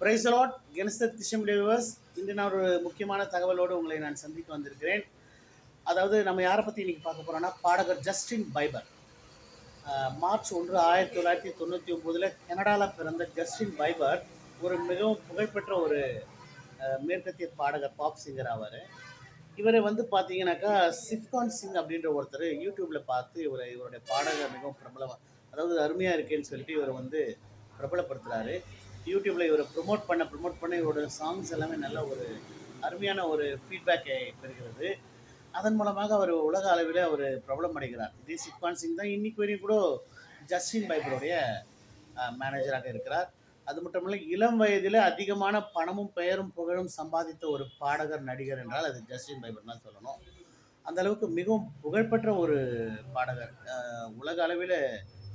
பிரைசலாட் கெனஸ்தத் கிருஷ்ணம் viewers இன்று நான் ஒரு முக்கியமான தகவலோடு உங்களை நான் சந்திக்க வந்திருக்கிறேன். அதாவது நம்ம யாரை பற்றி இன்றைக்கி பார்க்க போகிறோம்னா பாடகர் ஜஸ்டின் பைபர் மார்ச் ஒன்று ஆயிரத்தி தொள்ளாயிரத்தி தொண்ணூற்றி ஒம்போதில் கனடாவில் பிறந்த ஜஸ்டின் பைபர் ஒரு மிகவும் புகழ்பெற்ற ஒரு மேற்கத்திய பாடகர் பாப் சிங்கர் ஆவார். இவரை வந்து பார்த்தீங்கன்னாக்கா சிஃப்கான் சிங் அப்படின்ற ஒருத்தர் யூடியூப்பில் பார்த்து இவரை இவருடைய பாடகர் மிகவும் பிரபலமாக அதாவது அருமையாக இருக்கேன்னு சொல்லிட்டு இவரை வந்து பிரபலப்படுத்துகிறாரு யூடியூப்பில் இவரை ப்ரொமோட் பண்ண ப்ரொமோட் பண்ண இவரோட சாங்ஸ் எல்லாமே நல்ல ஒரு அருமையான ஒரு ஃபீட்பேக்கை பெறுகிறது. அதன் மூலமாக அவர் உலக அளவில் அவர் பிரபலம் அடைகிறார். இதே சிஃப்கான் சிங் தான் இன்னைக்கு வரையும் கூட ஜஸ்டின் பைபருடைய மேனேஜராக இருக்கிறார். அது மட்டும் இல்லை இளம் வயதில் அதிகமான பணமும் பெயரும் புகழும் சம்பாதித்த ஒரு பாடகர் நடிகர் என்றால் அது ஜஸ்டின் பைபர் தான் சொல்லணும். அந்த அளவுக்கு மிகவும் புகழ்பெற்ற ஒரு பாடகர். உலக அளவில்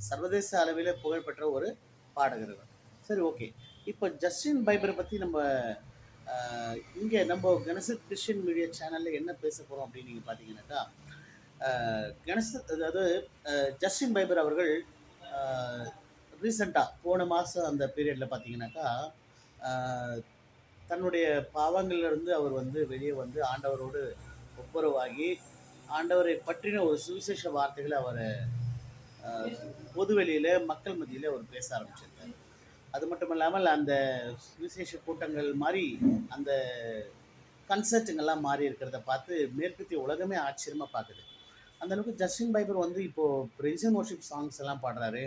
சர்வதேச அளவில் புகழ்பெற்ற ஒரு பாடகர் இவர். சரி ஓகே. இப்போ ஜஸ்டின் பைபரை பற்றி நம்ம இங்கே நம்ம கணசத் கிறிஸ்டின் மீடியா சேனலில் என்ன பேச போகிறோம் அப்படின்னு நீங்கள் பார்த்தீங்கன்னாக்கா கணசத் அதாவது ஜஸ்டின் பைபர் அவர்கள் ரீசண்டாக போன மாதம் அந்த பீரியடில் பார்த்தீங்கன்னாக்கா தன்னுடைய பாவங்களிலிருந்து அவர் வந்து வெளியே வந்து ஆண்டவரோடு ஒப்புரவாகி ஆண்டவரை பற்றின ஒரு சுவிசேஷ வார்த்தைகளை அவர் பொதுவெளியில் மக்கள் மத்தியில் அவர் பேச ஆரம்பிச்சிருக்காரு. அது மட்டும் இல்லாமல் அந்த விசேஷ கூட்டங்கள் மாதிரி அந்த கன்சர்ட்டுங்கெல்லாம் மாறி இருக்கிறத பார்த்து மேற்கத்திய உலகமே ஆச்சரியமாக பார்க்குது. அந்தளவுக்கு ஜஸ்டின் பைபர் வந்து இப்போது பிரின்சன் ஒர்ஷிப் சாங்ஸ் எல்லாம் பாடுறாரு.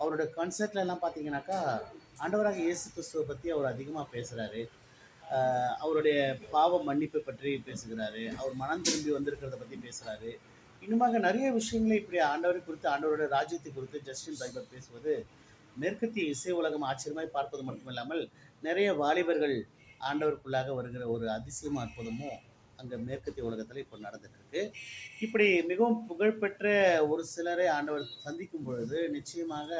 அவரோட கன்சர்ட்ல எல்லாம் பார்த்தீங்கன்னாக்கா ஆண்டவராக இயேசு கிறிஸ்துவை பற்றி அவர் அதிகமாக பேசுகிறாரு அவருடைய பாவ மன்னிப்பை பற்றி பேசுகிறாரு. அவர் மனம் திரும்பி வந்திருக்கிறத பற்றி பேசுகிறாரு இன்னுமாக நிறைய விஷயங்களை இப்படி ஆண்டவரை குறித்து ஆண்டவரோட ராஜ்யத்தை குறித்து ஜஸ்டின் பைபர் பேசுவது மேற்கத்திய இசை உலகம் ஆச்சரியமாய் பார்ப்பது மட்டுமில்லாமல் நிறைய வாலிபர்கள் ஆண்டவருக்குள்ளாக வருகிற ஒரு அதிசயமும் அற்புதமும் அங்கே மேற்கத்திய உலகத்தில் இப்போ நடந்துட்டுருக்கு. இப்படி மிகவும் புகழ்பெற்ற ஒரு சிலரை ஆண்டவர் சந்திக்கும் பொழுது நிச்சயமாக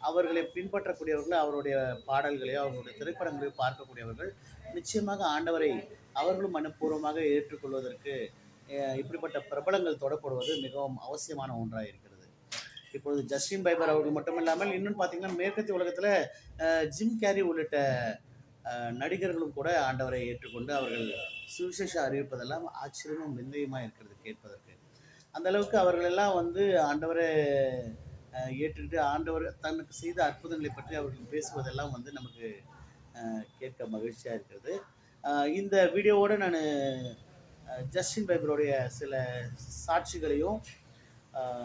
அவர்களை பின்பற்றக்கூடியவர்கள் அவருடைய பாடல்களையோ அவருடைய திரைப்படங்களையோ பார்க்கக்கூடியவர்கள் நிச்சயமாக ஆண்டவரை அவர்களும் மனப்பூர்வமாக ஏற்றுக்கொள்வதற்கு இப்படிப்பட்ட பிரபலங்கள் தொடப்படுவது மிகவும் அவசியமான ஒன்றாக இருக்கிறது இப்பொழுது ஜஸ்டின் பைபர் அவர்கள் மட்டுமில்லாமல் இன்னும் பார்த்தீங்கன்னா மேற்கத்திய உலகத்தில் ஜிம் கேரி உள்ளிட்ட நடிகர்களும் கூட ஆண்டவரை ஏற்றுக்கொண்டு அவர்கள் சுவிசேஷம் அறிவிப்பதெல்லாம் ஆச்சரியமும் விந்தையுமாக இருக்கிறது கேட்பதற்கு. அந்த அளவுக்கு அவர்களெல்லாம் வந்து ஆண்டவரை ஏற்றுக்கிட்டு ஆண்டவர் தனக்கு செய்த அற்புதங்களை பற்றி அவர்கள் பேசுவதெல்லாம் வந்து நமக்கு கேட்க மகிழ்ச்சியாக இருக்கிறது. இந்த வீடியோவோடு நான் ஜஸ்டின் பைபருடைய சில சாட்சிகளையும்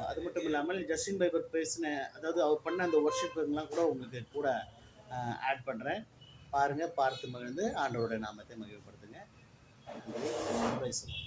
அது மட்டும் இல்லாமல் ஜஸ்டின் பைபர் பேசின அதாவது அவர் பண்ண அந்த ஒர்ஷிப்புங்கெலாம் கூட உங்களுக்கு கூட ஆட் பண்ணுறேன் பாருங்கள் பார்த்து மகிழ்ந்து ஆண்டவருடைய நாமத்தை மகிழ்ப்படுத்துங்க பேசுவோம்